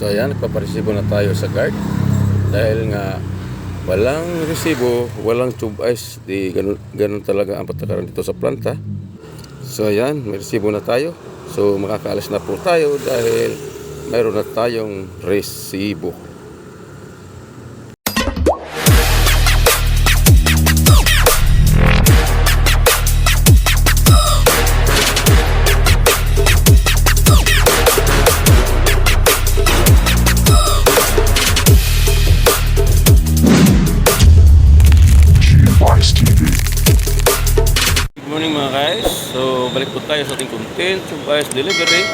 So ayan, nagpaparesibo na tayo sa guard. Dahil nga walang resibo, walang tube ice. Di ganun, ganun talaga ang patakaran dito sa planta. So ayan, may resibo na tayo. So makakaalis na po tayo dahil mayroon na tayong resibo. Balik po tayo sa ating content, tube ice delivery.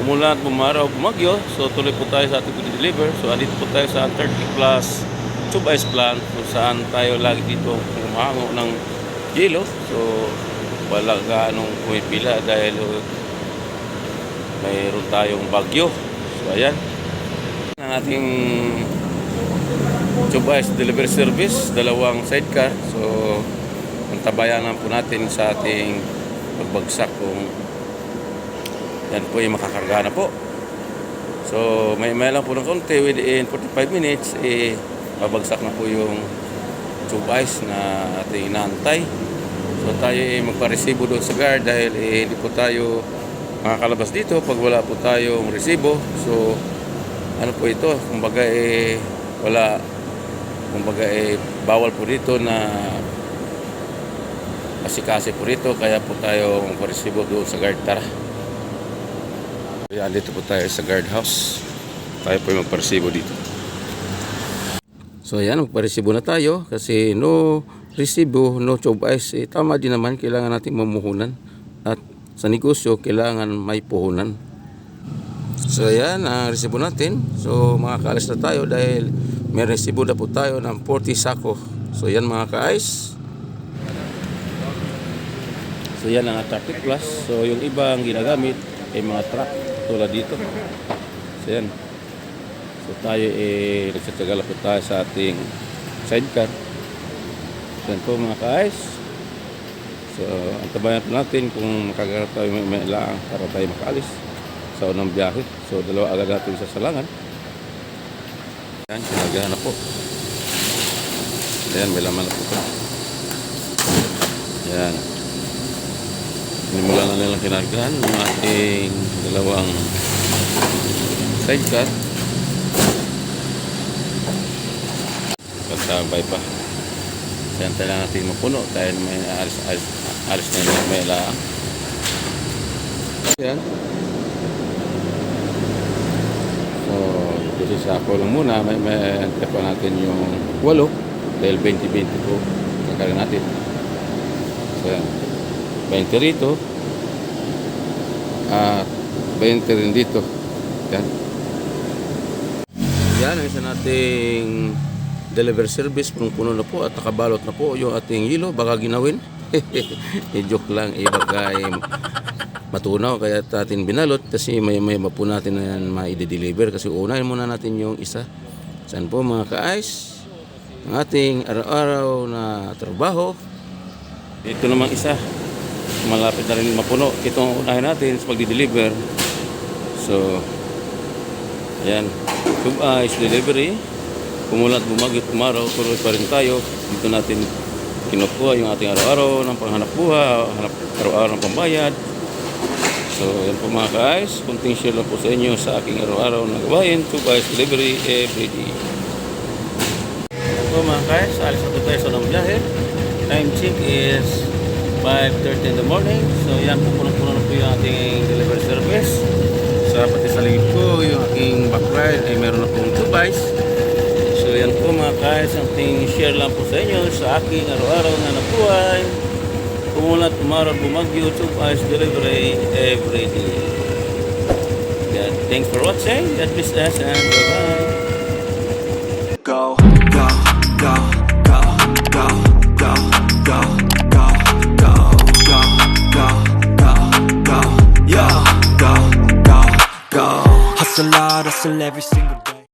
Umulan at bumaraw, bumagyo. So tuloy po tayo sa ating deliver. So andito po tayo sa 30 plus tube ice plant kung saan tayo lagi dito umahango ng yelo. So wala gaanong pumipila dahil uh, mayroon tayong bagyo. So ayan. Ang ating tube ice delivery service, dalawang sidecar. So antabayanan po natin sa ating pagbagsak kung yan po yung makakarga na po. So, may may lang po ng konti within 45 minutes, eh, babagsak na po yung tube ice na ating inaantay. So, tayo eh, magparesibo doon sa guard dahil eh, hindi po tayo makakalabas dito pag wala po tayong resibo. So, ano po ito? Kumbaga eh, wala, kumbaga eh, bawal po dito na kasi po rito kaya po tayo magparesibo doon sa guard. Tara. Ayan, dito po tayo sa guard house. Tayo po magparesibo dito. So ayan magparesibo na tayo kasi no resibo no tube ice. Eh, tama din naman kailangan natin mamuhunan. At sa negosyo kailangan may puhunan. So ayan ang resibo natin. So makakaalis na tayo dahil may resibo na po tayo ng 40 sako. So yan mga ka-ice So yan ang traffic plus. So yung iba ang ginagamit ay mga truck tulad dito. So yan. So tayo eh nagsasagala po tayo sa ating sidecar. So yan po mga ka-ice. So antabayan po natin kung makagarap tayo may, may laang para tayo makaalis sa unang biyahe. So dalawa agad natin sa salangan. Yan, sinagahan na po. Yan, may laman na po ito. Yan. Sinimula na nilang kinargahan ng ating dalawang sidecar. Pagkabay pa. Siyempre lang natin mapuno dahil may alis, alis, alis na yung may laang. Yan. So, kasi sa ako lang muna, may, may pa natin yung walo dahil 20-20 po kakarin natin. So, yan. 20 rito. At 20 rin dito. Yan. Yan ang isa nating delivery service punong puno na po at nakabalot na po yung ating yelo. Baka ginawin. E joke lang. E baka eh, matunaw. Kaya natin binalot kasi may may po natin na yan ma-deliver kasi unahin muna natin yung isa. Saan po mga ka-ice? Ang ating araw-araw na trabaho. Ito namang isa malapit na rin mapuno itong unahin natin sa pagdi-deliver. So ayan. Tube ice delivery. Kumulat bumagit umaraw tuloy pa rin tayo. Dito natin kinukuha yung ating araw-araw ng panghanap buha araw-araw ng pambayad. So yan po mga ka-ice kunting share lang po sa inyo sa aking araw-araw na gawain. Tube ice delivery every day. Yan po mga ka-ice alis na tayo sa unang biyahe. Time check is 5.30 in the morning. So yan na po yung ating delivery service. So pati sa likod ko, yung aking back ride ay meron na pong tubais. So yan po mga guys, ang ting share lang po sa inyo sa aking araw-araw na nabuhay. Kumulat, umaraw, bumagyo, tubais, delivery every day. Yan. Thanks for watching. God bless us and bye-bye. a lot, sell every single day.